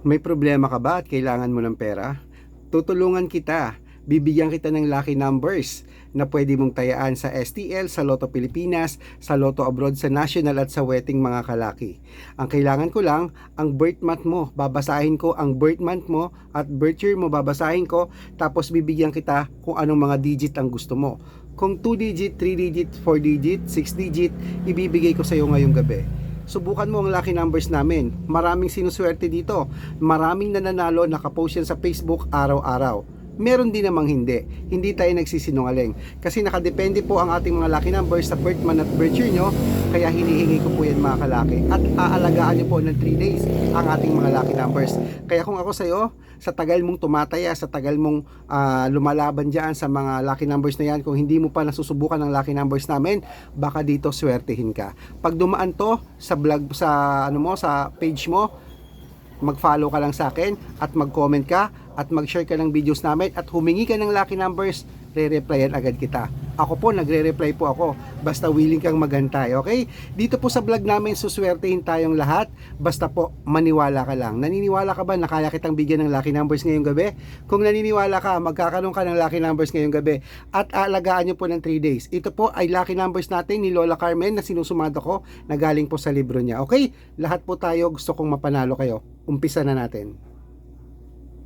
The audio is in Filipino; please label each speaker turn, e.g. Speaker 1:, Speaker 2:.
Speaker 1: May problema ka ba at kailangan mo ng pera? Tutulungan kita. Bibigyan kita ng lucky numbers na pwede mong tayaan sa STL, sa Lotto Pilipinas, sa Lotto Abroad, sa National at sa wedding mga kalaki. Ang kailangan ko lang, ang birth month mo. Babasahin ko ang birth month mo at birth year mo babasahin ko tapos bibigyan kita kung anong mga digit ang gusto mo. Kung 2 digit, 3 digit, 4 digit, 6 digit, ibibigay ko sa iyo ngayong gabi subukan mo ang lucky numbers namin. Maraming sinuswerte dito. Maraming nananalo, nakapost yan sa Facebook araw-araw. Meron din namang hindi. Hindi tayo nagsisinungaling. Kasi nakadepende po ang ating mga lucky numbers sa birth month at birth year nyo. Kaya hinihingi ko po yan mga kalaki. At aalagaan nyo po ng 3 days ang ating mga lucky numbers. Kaya kung ako sa'yo, sa tagal mong tumataya, sa tagal mong ah, lumalaban dyan sa mga lucky numbers na yan, kung hindi mo pa nasusubukan ng lucky numbers namin, baka dito swertehin ka. Pag dumaan to sa vlog, sa ano mo, sa page mo, mag-follow ka lang sa akin at mag-comment ka at mag-share ka ng videos namin at humingi ka ng lucky numbers, re-replyan agad kita. Ako po, nagre-reply po ako. Basta willing kang maghantay, okay? Dito po sa vlog namin, suswertehin tayong lahat. Basta po, maniwala ka lang. Naniniwala ka ba na kaya kitang bigyan ng lucky numbers ngayong gabi? Kung naniniwala ka, magkakaroon ka ng lucky numbers ngayong gabi at aalagaan nyo po ng 3 days. Ito po ay lucky numbers natin ni Lola Carmen na sinusumado ko na galing po sa libro niya. Okay? Lahat po tayo gusto kong mapanalo kayo. Umpisa na natin.